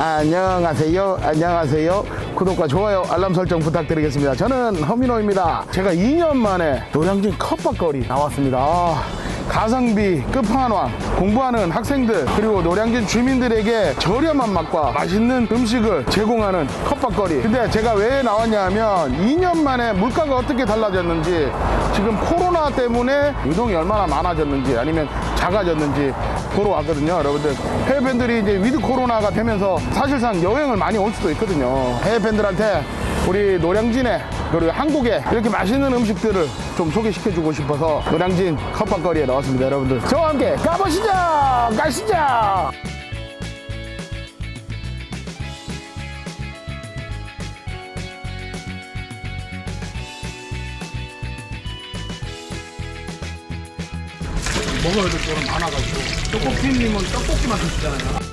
안녕하세요. 안녕하세요. 구독과 좋아요, 알람 설정 부탁드리겠습니다. 저는 허민호입니다. 제가 2년 만에 노량진 컵밥거리 나왔습니다. 아, 가성비 끝판왕 공부하는 학생들 그리고 노량진 주민들에게 저렴한 맛과 맛있는 음식을 제공하는 컵밥거리 근데 제가 왜 나왔냐 하면 2년 만에 물가가 어떻게 달라졌는지 지금 코로나 때문에 유동이 얼마나 많아졌는지 아니면 작아졌는지 보러 왔거든요. 여러분들 해외 팬들이 이제 위드 코로나가 되면서 사실상 여행을 많이 올 수도 있거든요. 해외 팬들한테 우리 노량진에 그리고 한국에 이렇게 맛있는 음식들을 좀 소개시켜주고 싶어서 노량진 컵밥거리에 나왔습니다 여러분들. 저와 함께 가보시죠! 가시죠 먹어야 될 거는 많아가지고 떡볶이님은 떡볶이만 드시잖아요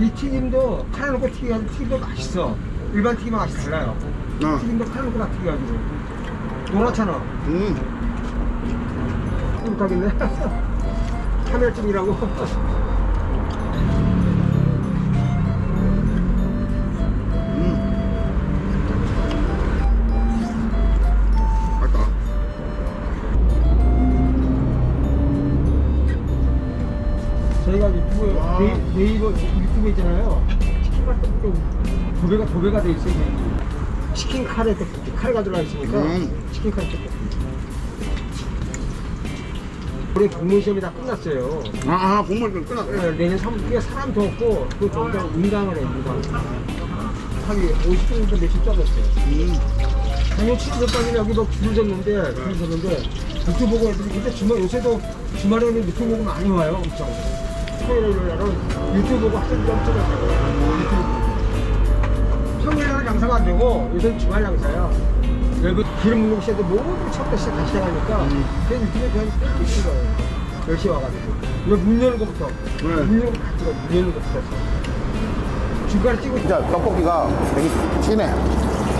이 튀김도 칼 놓고 튀겨가지고 튀김도 맛있어. 일반 튀김과 맛이 달라요. 어. 튀김도 칼 놓고 다 튀겨가지고. 노랗잖아. 음. 못하겠네. 카멜찜이라고. 네이, 네이버 유튜브 있잖아요. 치킨 맛도 좀 도배가 도배가 돼 있어요. 이게. 치킨 카레 떡볶이 카레가 들어가 있으니까 음. 치킨 카레 떡볶이. 올해 국민 시험이 다 끝났어요. 아 국물 좀 끊었어 네, 내년 3월에 사람 더 없고 그 정도 인강을 해 인강. 하기 50분 정도 며칠 짜졌어요. 음. 작년 7월 전까지는 여기 뭐줄 섰는데 줄 섰는데 유튜브 보고 애들이 근데 주말 요새도 주말에는 유튜브 보고 많이 와요 엄청. 토요일 날은 유튜브 보고 학생들 엄청 왔어요. 유튜브. 평일에는 장사가 안 되고 요새는 주말 장사야. 여기 기름 묻는 시에도 모두 첫부터 시작 다시 시작하니까 그냥 유튜브에 그냥 땡기 있는 거예요. 10시에 와가지고. 이거 문 여는 거부터. 네. 문 여는 거 같이 가. 문 여는 거부터. 중간에 찍고 진짜 떡볶이가 되게 진해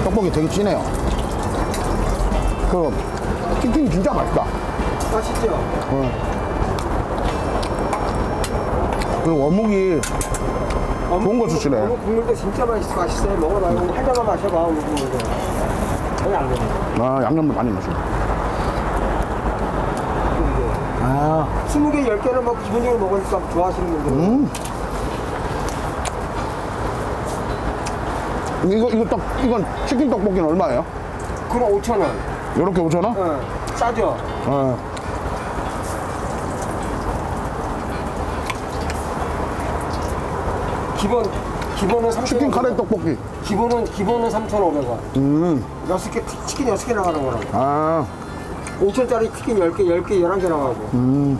떡볶이 되게 진해요 그 치킨 진짜 맛있다 맛있죠? 어. 그리고 어묵이 좋은 거 주시네. 어묵 국물도 진짜 맛있어, 맛있어요. 먹어봐요. 한 잔만 마셔봐, 어묵 국물도. 거의 안 돼. 아 양념도 많이 넣으시네 아 20개, 10개를 뭐 기본적으로 먹으니까 좋아하시는 분들. 음. 이거 이거 떡 이건 치킨 떡볶이는 얼마예요? 그럼 5,000원. 요렇게 5천 원? 어, 싸죠? 어. 기본, 기본은 3,000원. 치킨 카레 떡볶이. 기본은, 기본은 3,500원. 음. 6개, 치- 치킨 6개 나가는 거라고. 아. 5,000짜리 치킨 10개, 10개, 11개 나가고. 음.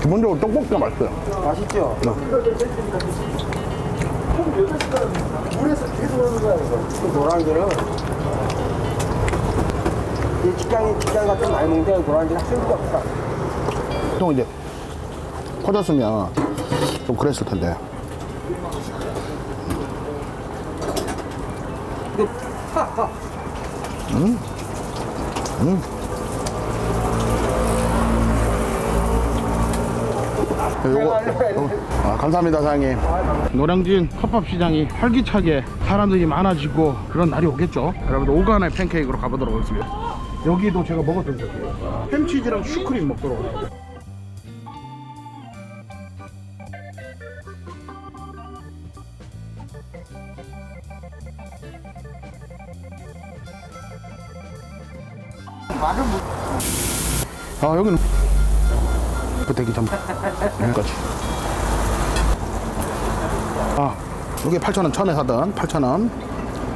기본적으로 떡볶이가 맛있어요. 맛있죠? 물에서 계속 오는 거야, 이거. 그 노란 게는. 이 직장인, 직장 같은 많이 먹는데 노란게는 학생들이 없어. 또 이제 퍼졌으면 좀 그랬을 텐데. 근데 요거, 요거. 아, 감사합니다, 사장님. 노량진 컵밥 시장이 활기차게 사람들이 많아지고 그런 날이 오겠죠. 여러분들 오간의 팬케이크로 가보도록 하겠습니다. 여기도 제가 먹었던 적이에요. 햄치즈랑 슈크림. 말을 못. 아, 여기는 그 되기 전 여기까지. 아, 이게 8,000원 처음에 사던 8,000원.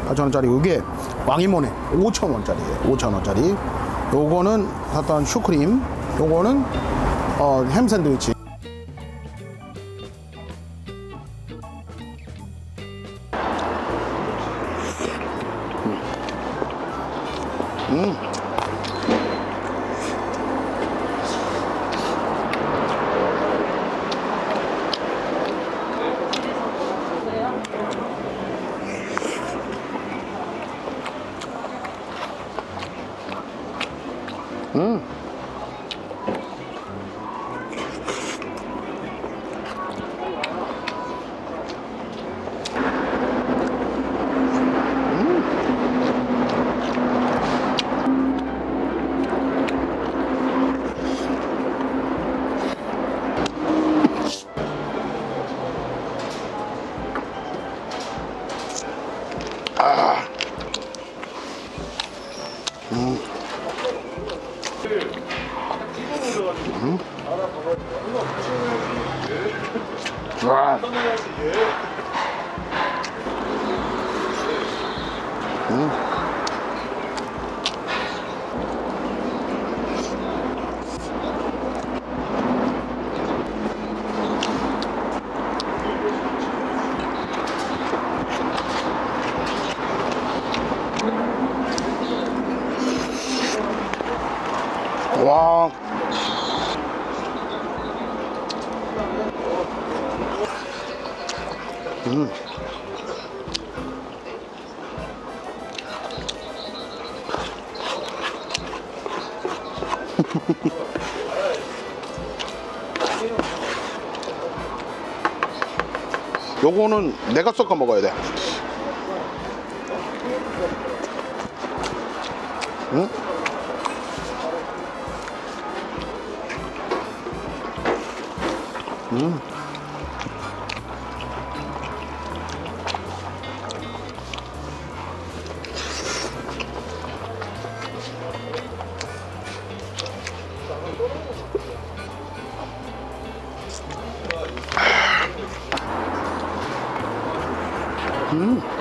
8,000원짜리 이게 왕이모네 5,000원짜리예요. 5,000원짜리. 요거는 샀던 슈크림. 요거는 어, 햄 샌드위치. 음. Mm. 와. 음. 요거는 내가 섞어 먹어야 돼. 응? 嗯。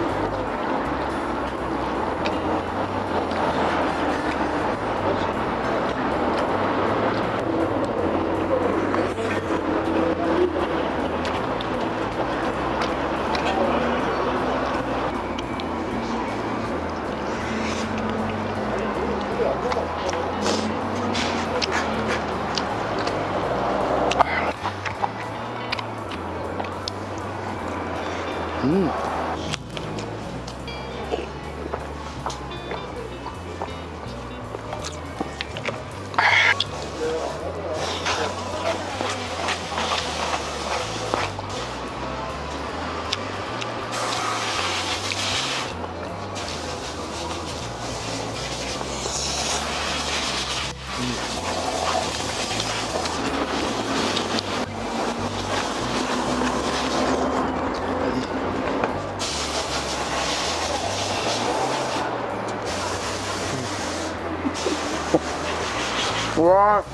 와.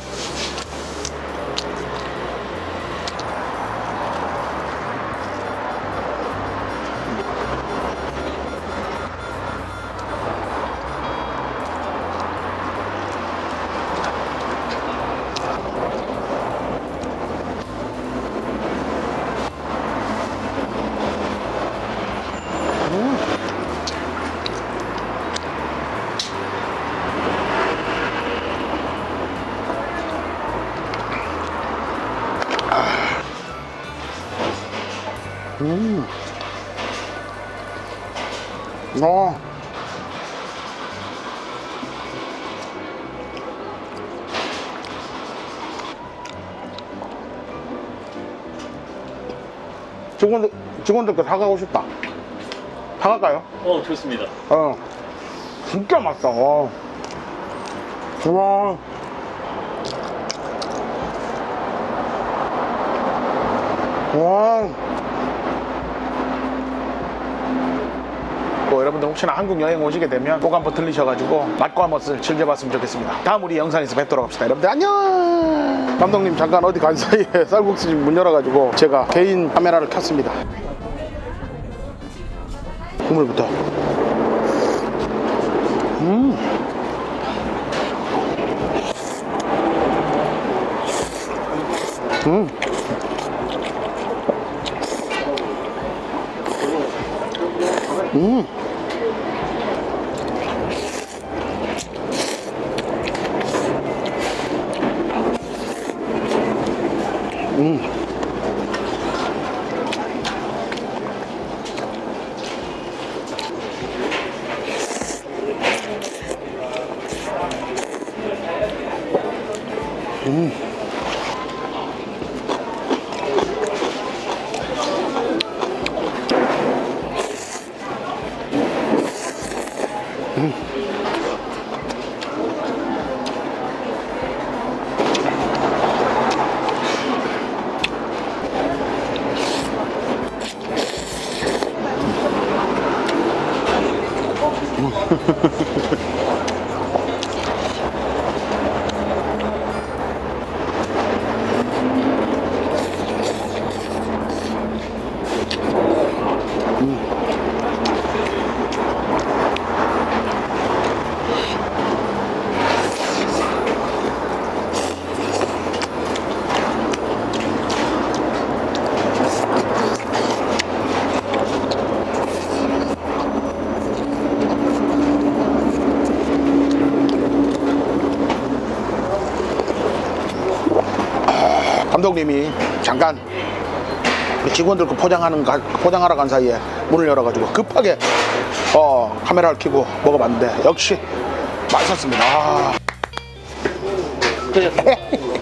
음. 어. 직원들, 직원들께 사가고 싶다. 사갈까요? 어 좋습니다. 어. 진짜 맛있다. 와. 와. 와. 뭐 여러분들 혹시나 한국 여행 오시게 되면 꼭 한번 들리셔가지고 맛과 멋을 즐겨봤으면 좋겠습니다. 다음 우리 영상에서 뵙도록 합시다. 여러분들 안녕! 감독님 잠깐 어디 간 사이에 쌀국수 집 문 열어가지고 제가 개인 카메라를 켰습니다. 국물부터. 음. 음. 음. 음. ハハハハ! 감독님이 잠깐 우리 직원들 그 포장하는 가- 포장하러 간 사이에 문을 열어가지고 급하게 어, 카메라를 켜고 먹어봤는데 역시 맛있었습니다. 아.